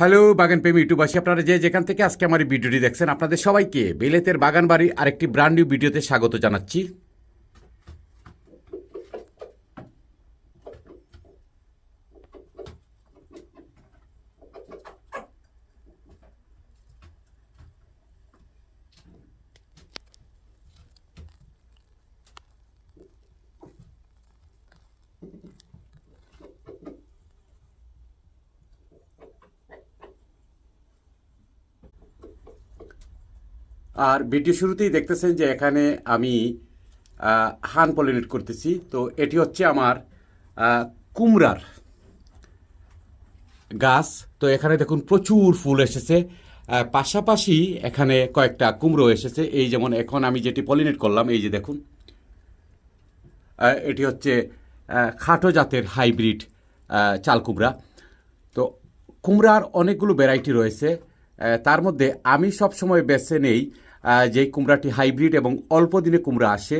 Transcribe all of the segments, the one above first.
Hello, বাগান প্রেমী ইউটিউবাসী আপনারা যে যেখান থেকে আজকে আমার এই ভিডিওটি দেখছেন, আপনাদের সবাইকে বেলেতের বাগান বাড়ি আরেকটি ব্র্যান্ড নিউ ভিডিওতে স্বাগত জানাচ্ছি। আর ভিডিও শুরুতেই দেখতেছেন যে এখানে আমি হান পলিনেট করতেছি। তো এটি হচ্ছে আমার কুমড়ার গাছ। তো এখানে দেখুন প্রচুর ফুল এসেছে। পাশাপাশি এখানে কয়েকটা কুমড়ো এসেছে। এই যেমন এখন আমি যেটি পলিনেট করলাম, এই যে দেখুন। এটি হচ্ছে খাটো জাতের হাইব্রিড চাল কুমড়া। তো কুমড়ার অনেকগুলো ভ্যারাইটি রয়েছে। তার মধ্যে আমি সব সময় বেছে নেই। যেই কুমড়াটি হাইব্রিড এবং অল্প দিনে কুমড়া আসে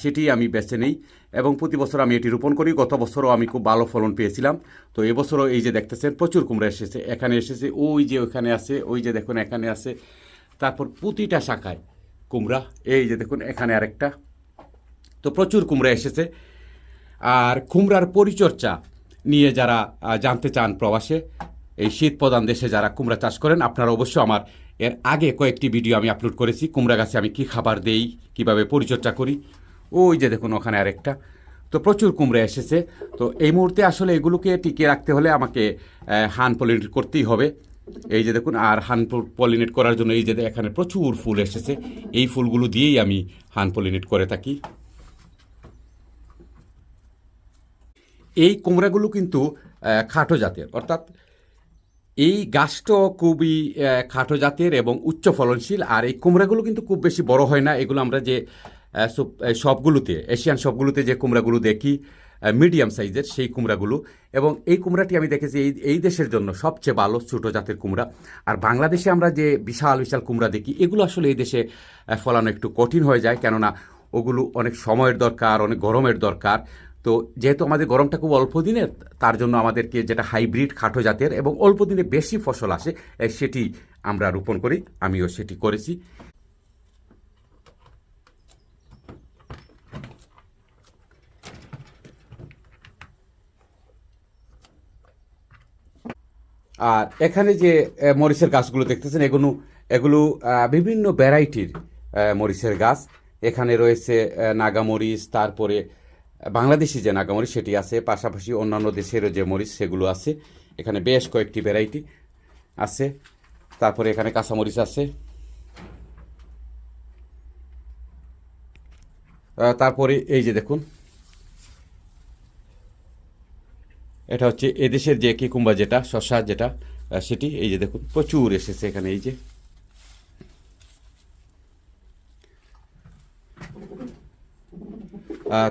সেটি আমি বেছে নেই। এবং প্রতি বছর আমি এটি রোপণ করি। গত বছরও আমি খুব ভালো ফলন পেয়েছিলাম। তো এবছরও এই যে দেখতেছেন, প্রচুর কুমড়া এসেছে। এখানে এসেছে, ওই যে ওখানে আছে, ওই যে দেখুন এখানে আছে। তারপর প্রতিটা শাখায় কুমড়া, এই যে দেখুন এখানে আরেকটা। তো প্রচুর কুমড়া এসেছে। আর কুমড়ার পরিচর্যা নিয়ে যারা জানতে চান প্রবাসে, এই শীত প্রধান দেশে যারা কুমড়া চাষ করেন, আপনারা অবশ্য আমার এর আগে কয়েকটি ভিডিও আমি আপলোড করেছি। কুমড়া গাছে আমি কি খাবার দেই, কীভাবে পরিচর্যা করি, ওই যে দেখুন ওখানে আরেকটা। তো প্রচুর কুমড়া এসেছে। তো এই মুহূর্তে আসলে এগুলোকে টিকিয়ে রাখতে হলে আমাকে হান পলিনেট করতেই হবে। এই যে দেখুন, আর হান পলিনেট করার জন্য এই যে এখানে প্রচুর ফুল এসেছে। এই ফুলগুলো দিয়েই আমি হান পলিনেট করে থাকি। এই কুমড়াগুলো কিন্তু খাটো জাতের। অর্থাৎ এই গাছটাও খুবই খাটো জাতের এবং উচ্চ ফলনশীল আর এই কুমড়াগুলো কিন্তু খুব বেশি বড় হয় না। এগুলো আমরা যে সবগুলোতে, এশিয়ান সবগুলোতে যে কুমড়াগুলো দেখি মিডিয়াম সাইজের সেই কুমড়াগুলো। এবং এই কুমড়াটি আমি দেখেছি এই এই দেশের জন্য সবচেয়ে ভালো ছোটো জাতের কুমড়া। আর বাংলাদেশে আমরা যে বিশাল বিশাল কুমড়া দেখি, এগুলো আসলে এই দেশে ফলানো একটু কঠিন হয়ে যায়। কেননা ওগুলো অনেক সময়ের দরকার, অনেক গরমের দরকার। তো যেহেতু আমাদের গরমটা খুব অল্প দিনের তার জন্য আমাদেরকে যেটা হাইব্রিড খাটো জাতের এবং অল্প দিনে বেশি ফসল আসে সেটি আমরা রোপণ করি আমিও সেটি করেছি। আর এখানে যে মরিচের গাছগুলো দেখতেছেন এগুলো এগুলো বিভিন্ন ভ্যারাইটির মরিচের গাছ। এখানে রয়েছে আহ, নাগামরিচ তারপরে বাংলাদেশি যে নাগামরিচ সেটি আছে, পাশাপাশি অন্যান্য দেশেরও যে মরিচ সেগুলো আছে, এখানে বেশ কয়েকটি ভ্যারাইটি আছে। তারপরে এখানে কাঁচামরিচ আছে। তারপরে এই যে দেখুন, এটা হচ্ছে এদেশের যে কিকুম্বা যেটা শশা যেটা সেটি, এই যে দেখুন, প্রচুর এসেছে এখানে, এই যে।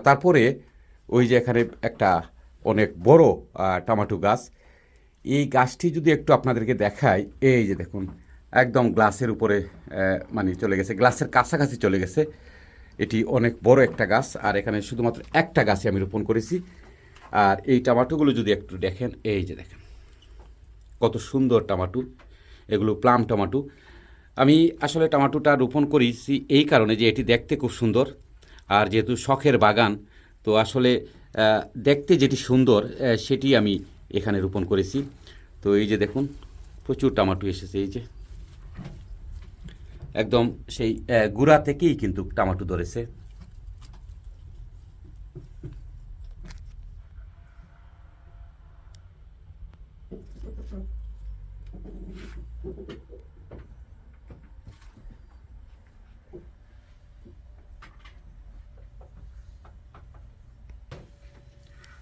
তারপরে ওই যে এখানে একটা অনেক বড় টমাটো গাছ। এই গাছটি যদি একটু আপনাদেরকে দেখাই, এই যে দেখুন, একদম গ্লাসের উপরে মানে চলে গেছে, গ্লাসের কাছাকাছি চলে গেছে। এটি অনেক বড় একটা গাছ, আর এখানে শুধুমাত্র একটা গাছই আমি রোপণ করেছি। আর এই টমাটোগুলো যদি একটু দেখেন, এই যে দেখেন, কত সুন্দর টমাটো, এগুলো প্লাম টমাটো। আমি আসলে টমাটোটা রোপণ করেছি এই কারণে যে এটি দেখতে খুব সুন্দর। আর যেহেতু শখের বাগান, তো আসলে দেখতে যেটি সুন্দর সেটি আমি এখানে রোপণ করেছি। তো এই যে দেখুন, প্রচুর টমাটো এসেছে, এই যে। একদম সেই গুড়া থেকেই কিন্তু টমাটো ধরেছে।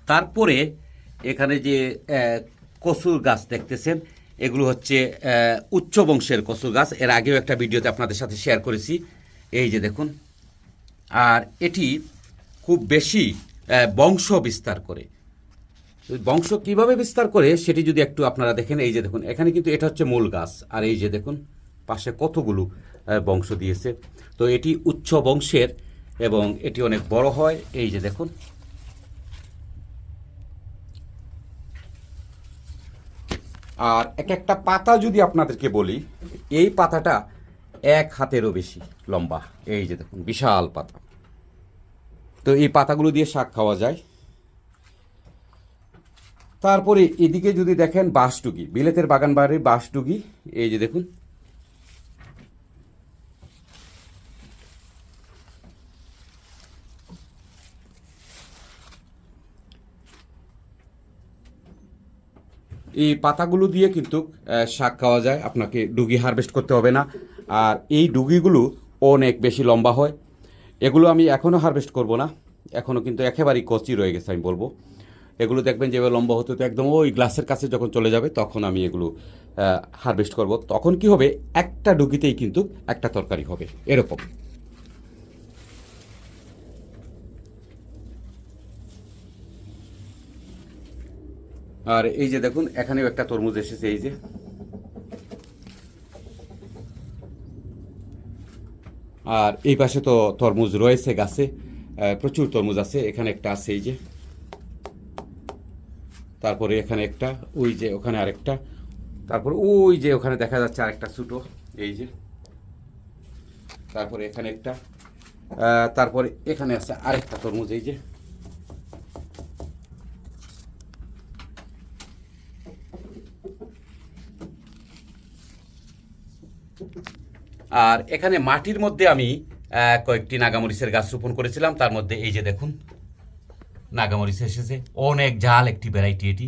তারপরে এখানে যে কচুর গাছ দেখতেছেন, এগুলো হচ্ছে উচ্চ বংশের কচুর গাছ। এর আগেও একটা ভিডিওতে আপনাদের সাথে শেয়ার করেছি। এই যে দেখুন। আর এটি খুব বেশি বংশ বিস্তার করে। বংশ কীভাবে বিস্তার করে, সেটি যদি একটু আপনারা দেখেন। এই যে দেখুন, এখানে কিন্তু এটা হচ্ছে মূল গাছ। আর এই যে দেখুন, পাশে কতগুলো বংশ দিয়েছে। তো এটি উচ্চ বংশের এবং এটি অনেক বড় হয়। এই যে দেখুন আর এক একটা পাতা যদি আপনাদেরকে বলি, এই পাতাটা এক হাতেরও বেশি লম্বা। এই যে দেখুন, বিশাল পাতা। তো এই পাতাগুলো দিয়ে শাক খাওয়া যায়। তারপরে এদিকে যদি দেখেন বাঁশটুকি, বিলেতের বাগান বাড়ির বাঁশটুকি, এই যে দেখুন এই পাতাগুলো দিয়ে কিন্তু শাক খাওয়া যায়। আপনাকে ডুগি হারভেস্ট করতে হবে না। আর এই ডুগিগুলো অনেক বেশি লম্বা হয়। এগুলো আমি এখনও হারভেস্ট করব না। এখনও কিন্তু একেবারেই কচি রয়ে গেছে, আমি বলব। এগুলো দেখবেন যেভাবে লম্বা হতে তো একদম ওই গ্লাসের কাছে যখন চলে যাবে, তখন আমি এগুলো হারভেস্ট করব। তখন কি হবে? একটা ডুগিতেই কিন্তু একটা তরকারি হবে, এরকম। আর এই যে দেখুন, এখানেও একটা তরমুজ এসেছে, এই যে। আর এই পাশে তো তরমুজ রয়েছে গাছে প্রচুর তরমুজ আছে, এখানে একটা আছে, এই যে। তারপরে এখানে একটা, ওই যে ওখানে আরেকটা। তারপর ওই যে ওখানে দেখা যাচ্ছে আরেকটা ছোটো, এই যে। তারপরে এখানে একটা তারপরে এখানে আছে আরেকটা তরমুজ, এই যে। আর এখানে মাটির মধ্যে আমি কয়েকটি নাগামরিচের গাছ রোপণ করেছিলাম। তার মধ্যে এই যে দেখুন, নাগামরিচ এসেছে। অনেক জাল একটি ভ্যারাইটি এটি।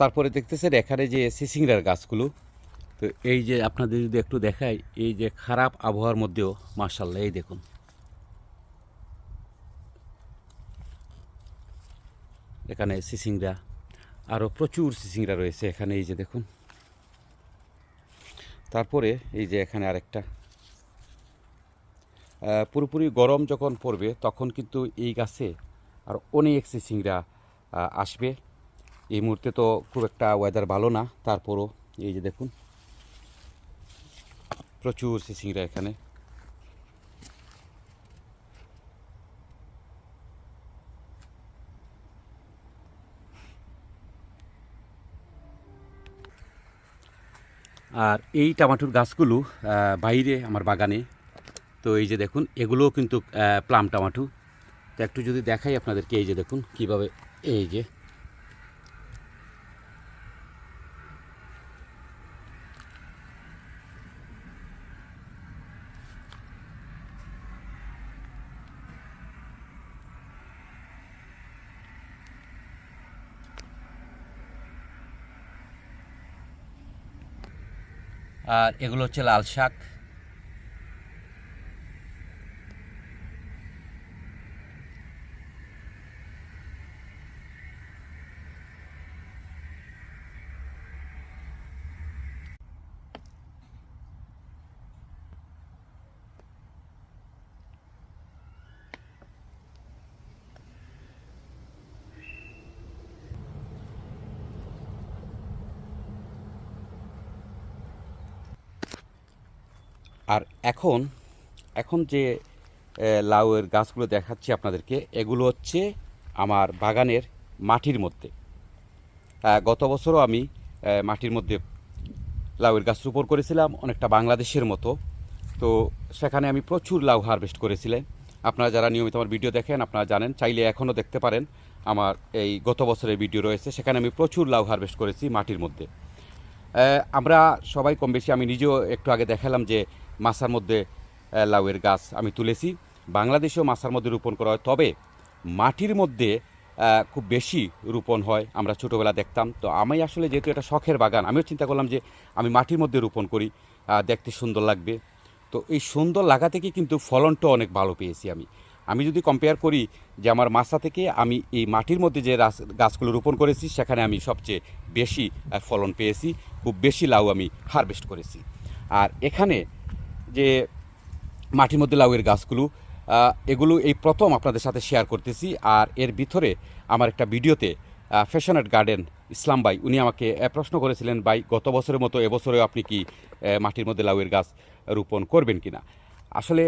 তারপরে দেখতেছেন এখানে যে সিসিংরার গাছগুলো। তো এই যে আপনাদের যদি একটু দেখাই, এই যে খারাপ আবহাওয়ার মধ্যেও মার্শাল্লাহ এই দেখুন। এখানে সিসিংরা আরও প্রচুর সিসিংরা রয়েছে এখানে, এই যে দেখুন। তারপরে এই যে এখানে আরেকটা। পুরোপুরি গরম যখন পড়বে, তখন কিন্তু এই গাছে আর অনেক সিসিংরা আসবে। এই মুহূর্তে তো খুব একটা ওয়েদার ভালো না, তারপরও এই যে দেখুন। প্রচুর সিসিংরা এখানে। আর এই টমাটোর গাছগুলো বাইরে আমার বাগানে। তো এই যে দেখুন, এগুলোও কিন্তু প্লাম টমাটো। তো একটু যদি দেখাই আপনাদেরকে, এই যে দেখুন, কীভাবে এই যে আর এগুলো হচ্ছে লাল শাক। আর এখন এখন যে লাউয়ের গাছগুলো দেখাচ্ছি আপনাদেরকে, এগুলো হচ্ছে আমার বাগানের মাটির মধ্যে। গত বছরও আমি মাটির মধ্যে লাউয়ের গাছ রোপণ করেছিলাম, অনেকটা বাংলাদেশের মতো। তো সেখানে আমি প্রচুর লাউ হারভেস্ট করেছিলাম আপনারা যারা নিয়মিত আমার ভিডিও দেখেন, আপনারা জানেন, চাইলে এখনও দেখতে পারেন, আমার এই গত বছরের ভিডিও রয়েছে। সেখানে আমি প্রচুর লাউ হারভেস্ট করেছি মাটির মধ্যে। আমরা সবাই কম বেশি আমি নিজেও একটু আগে দেখালাম যে মাছার মধ্যে লাউয়ের গাছ আমি তুলেছি। বাংলাদেশেও মাছার মধ্যে রোপণ করা হয়, তবে মাটির মধ্যে খুব বেশি রোপণ হয়, আমরা ছোটোবেলা দেখতাম। তো আমি আসলে যেহেতু এটা শখের বাগান, আমিও চিন্তা করলাম যে আমি মাটির মধ্যে রোপণ করি দেখতে সুন্দর লাগবে। তো এই সুন্দর লাগা থেকে কিন্তু ফলনটা অনেক ভালো পেয়েছি আমি। আমি যদি কম্পেয়ার করি যে আমার মাছা থেকে আমি এই মাটির মধ্যে যে গাছগুলো রোপণ করেছি, সেখানে আমি সবচেয়ে বেশি ফলন পেয়েছি, খুব বেশি লাউ আমি হারভেস্ট করেছি। আর এখানে যে মাটির মধ্যে লাউয়ের গাছগুলো এগুলো এই প্রথম আপনাদের সাথে শেয়ার করতেছি। আর এর ভিতরে আমার একটা ভিডিওতে ফ্যাশনেট গার্ডেন ইসলাম ভাই, উনি আমাকে প্রশ্ন করেছিলেন, ভাই, গত বছরের মতো এবছরেও আপনি কি মাটির মধ্যে লাউয়ের গাছ রোপণ করবেন কিনা? আসলে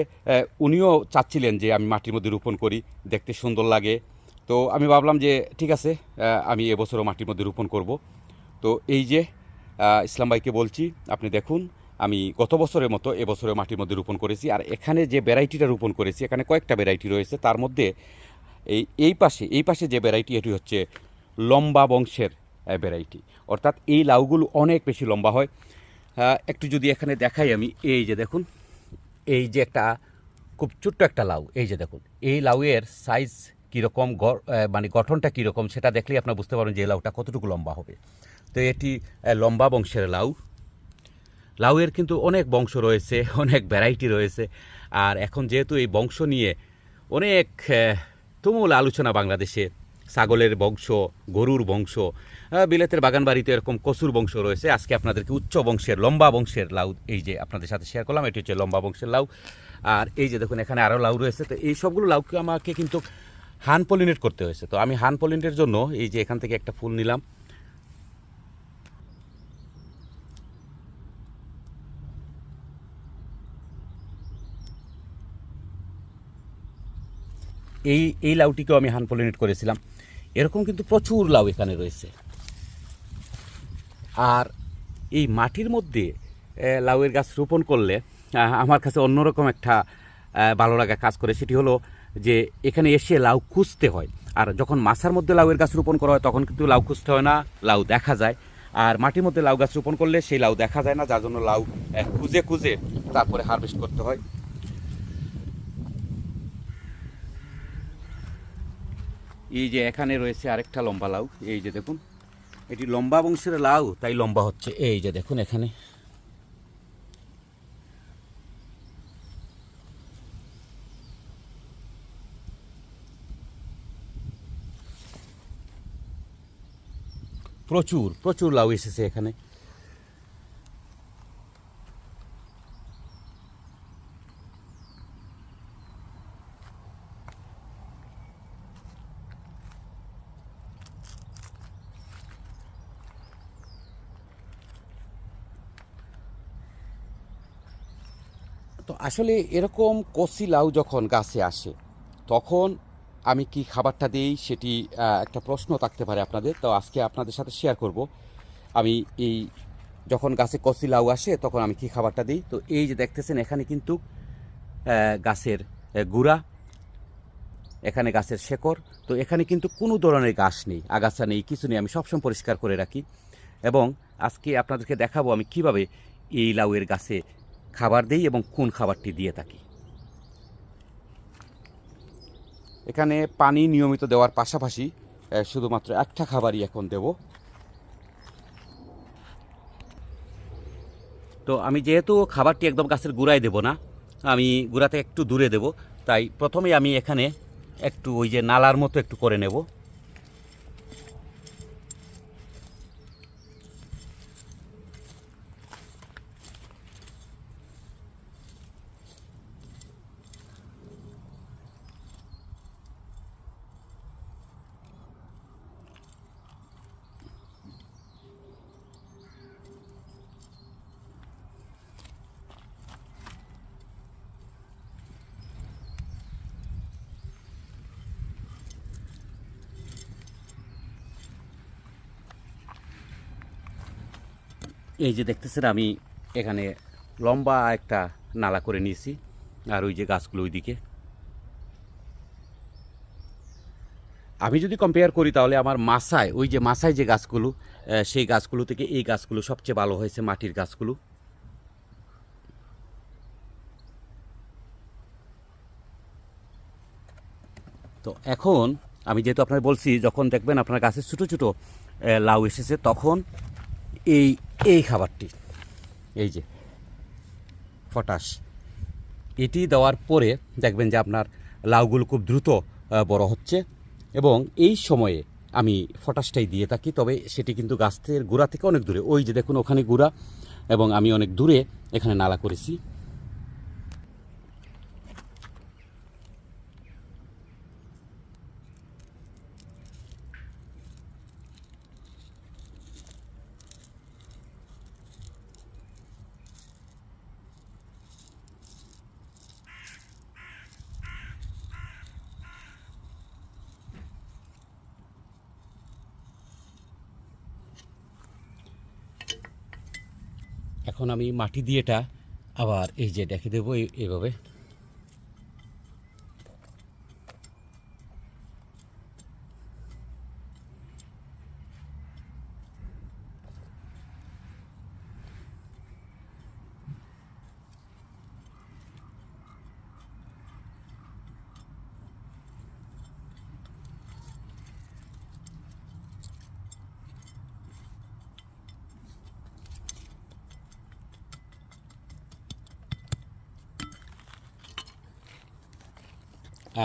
উনিও চাচ্ছিলেন যে আমি মাটির মধ্যে রোপণ করি, দেখতে সুন্দর লাগে। তো আমি ভাবলাম যে, ঠিক আছে আমি এবছরও মাটির মধ্যে রোপণ করব। তো এই যে ইসলাম ভাইকে বলছি, আপনি দেখুন আমি গত বছরের মতো এবছরে মাটির মধ্যে রোপণ করেছি। আর এখানে যে ভ্যারাইটিটা রোপণ করেছি, এখানে কয়েকটা ভ্যারাইটি রয়েছে। তার মধ্যে এই এই পাশে এই পাশে যে ভ্যারাইটি, এটি হচ্ছে লম্বা বংশের ভ্যারাইটি। অর্থাৎ এই লাউগুলো অনেক বেশি লম্বা হয়। একটু যদি এখানে দেখাই আমি, এই যে দেখুন, এই যে একটা খুব ছোট্ট একটা লাউ, এই যে দেখুন, এই লাউয়ের সাইজ কীরকম মানে গঠনটা কীরকম সেটা দেখলেই আপনারা বুঝতে পারবেন যে লাউটা কতটুকু লম্বা হবে। তো এটি লম্বা বংশের লাউ। লাউয়ের কিন্তু অনেক বংশ রয়েছে, অনেক ভ্যারাইটি রয়েছে। আর এখন যেহেতু এই বংশ নিয়ে অনেক তুমুল আলোচনা বাংলাদেশে, ছাগলের বংশ, গরুর বংশ বিলেতের বাগান বাড়িতে এরকম কচুর বংশ রয়েছে। আজকে আপনাদেরকে উচ্চ বংশের, লম্বা বংশের লাউ এই যে আপনাদের সাথে শেয়ার করলাম, এটি হচ্ছে লম্বা বংশের লাউ। আর এই যে দেখুন, এখানে আরও লাউ রয়েছে। তো এই সবগুলো লাউকে আমাকে কিন্তু হান পলিনেট করতে হয়েছে। তো আমি হান পলিনেটের জন্য এই যে এখান থেকে একটা ফুল নিলাম। এই এই লাউটিকেও আমি হান পলিনেট করেছিলাম। এরকম কিন্তু প্রচুর লাউ এখানে রয়েছে। আর এই মাটির মধ্যে লাউয়ের গাছ রোপণ করলে আমার কাছে অন্যরকম একটা ভালো লাগা কাজ করে। সেটি হলো যে, এখানে এসে লাউ খুঁজতে হয়। আর যখন মাছার মধ্যে লাউয়ের গাছ রোপণ করা হয়, তখন কিন্তু লাউ খুঁজতে হয় না, লাউ দেখা যায়। আর মাটির মধ্যে লাউ গাছ রোপণ করলে সেই লাউ দেখা যায় না, যার জন্য লাউ খুঁজে খুঁজে তারপরে হারভেস্ট করতে হয়। এই যে এখানে রয়েছে আরেকটা লম্বা লাউ, এই যে দেখুন, এটি লম্বা বংশের লাউ, তাই লম্বা হচ্ছে। এই যে দেখুন এখানে। প্রচুর প্রচুর লাউ এসেছে এখানে। তো আসলে এরকম কচি লাউ যখন গাছে আসে, তখন আমি কি খাবারটা দিই সেটি একটা প্রশ্ন থাকতে পারে আপনাদের। তো আজকে আপনাদের সাথে শেয়ার করব। আমি এই যখন গাছে কচি লাউ আসে, তখন আমি কি খাবারটা দিই? তো এই যে দেখতেছেন, এখানে কিন্তু গাছের গুড়া, এখানে গাছের শেকড়। তো এখানে কিন্তু কোনো ধরনের গাছ নেই, আগাছা নেই, কিছু নেই, আমি সবসময় পরিষ্কার করে রাখি। এবং আজকে আপনাদেরকে দেখাবো আমি কীভাবে এই লাউয়ের গাছে খাবার দেই এবং কোন খাবারটি দিয়ে থাকি। এখানে পানি নিয়মিত দেওয়ার পাশাপাশি শুধুমাত্র একটা খাবারই এখন দেব। তো আমি যেহেতু খাবারটি একদম গাছের গুঁড়ায় দেব না আমি গুঁড়াতে একটু দূরে দেব তাই প্রথমে আমি এখানে একটু ওই যে নালার মতো একটু করে নেব। এই যে দেখতেছেন, আমি এখানে লম্বা একটা নালা করে নিয়েছি, আর ওই যে গাছগুলো ওইদিকে। আমি যদি কম্পেয়ার করি তাহলে আমার মাসায় ওই যে মাসায় যে গাছগুলো সেই গাছগুলো থেকে এই গাছগুলো সবচেয়ে ভালো হয়েছে, মাটির গাছগুলো। তো এখন আমি যেহেতু আপনার বলছি, যখন দেখবেন আপনার গাছে ছোটো ছোটো লাউ এসেছে, তখন এই এই খাবারটি। এই যে, পটাশ। এটি দেওয়ার পরে দেখবেন যে আপনার লাউগুলো খুব দ্রুত বড় হচ্ছে এবং এই সময়ে আমি ফটাশটাই দিয়ে থাকি, তবে সেটি কিন্তু গাছের গোড়া থেকে অনেক দূরে। ওই যে দেখুন, ওখানে গোড়া এবং আমি অনেক দূরে এখানে নালা করেছি। এখন আমি মাটি দিয়েটা আবার এই যে ডেকে দেবো এই- এইভাবে।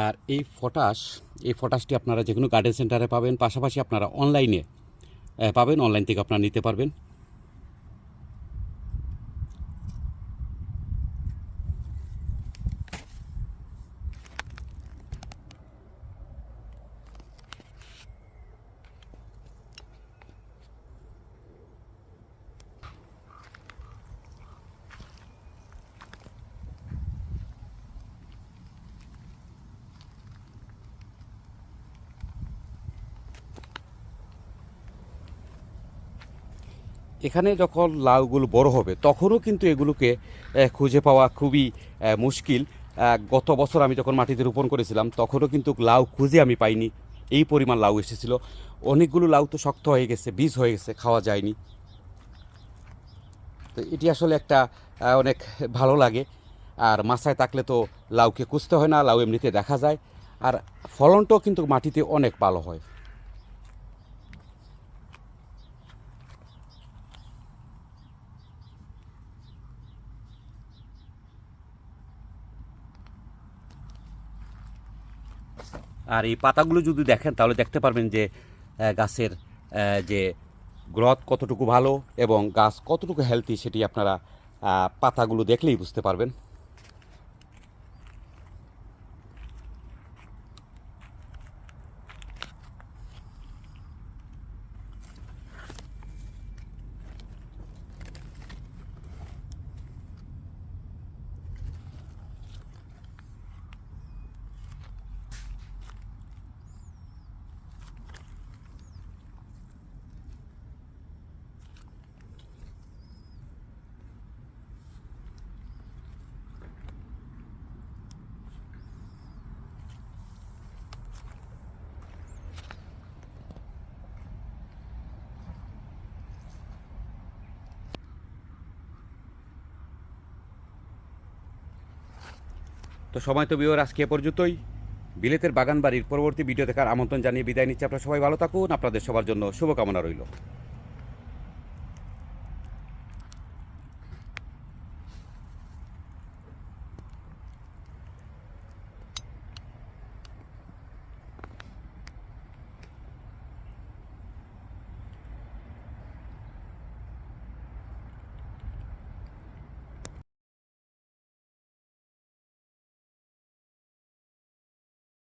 আর এই ফটাস এই ফটাসটি আপনারা যে কোনো গার্ডেন সেন্টারে পাবেন, পাশাপাশি আপনারা অনলাইনে পাবেন অনলাইন থেকে আপনারা নিতে পারবেন। এখানে যখন লাউগুলো বড় হবে, তখনও কিন্তু এগুলোকে খুঁজে পাওয়া খুবই মুশকিল। গত বছর আমি যখন মাটিতে রোপণ করেছিলাম, তখনও কিন্তু লাউ খুঁজে আমি পাইনি। এই পরিমাণ লাউ এসেছিল। অনেকগুলো লাউ তো শক্ত হয়ে গেছে, বীজ হয়ে গেছে, খাওয়া যায়নি। তো এটি আসলে একটা অনেক ভালো লাগে। আর মাছায় থাকলে তো লাউকে খুঁজতে হয় না, লাউ এমনিতে দেখা যায়। আর ফলনটাও কিন্তু মাটিতে অনেক ভালো হয়। আর এই পাতাগুলো যদি দেখেন, তাহলে দেখতে পারবেন যে গাছের যে গ্রথ কতটুকু ভালো এবং গাছ কতটুকু হেলদি সেটি আপনারা পাতাগুলো দেখলেই বুঝতে পারবেন। তো সময় তো বিওর আজকে পর্যন্তই। বিলেতের বাগান বাড়ির পরবর্তী ভিডিও দেখার আমন্ত্রণ জানিয়ে বিদায় নিচ্ছি। আপনারা সবাই ভালো থাকুন, আপনাদের সবার জন্য শুভকামনা রইল।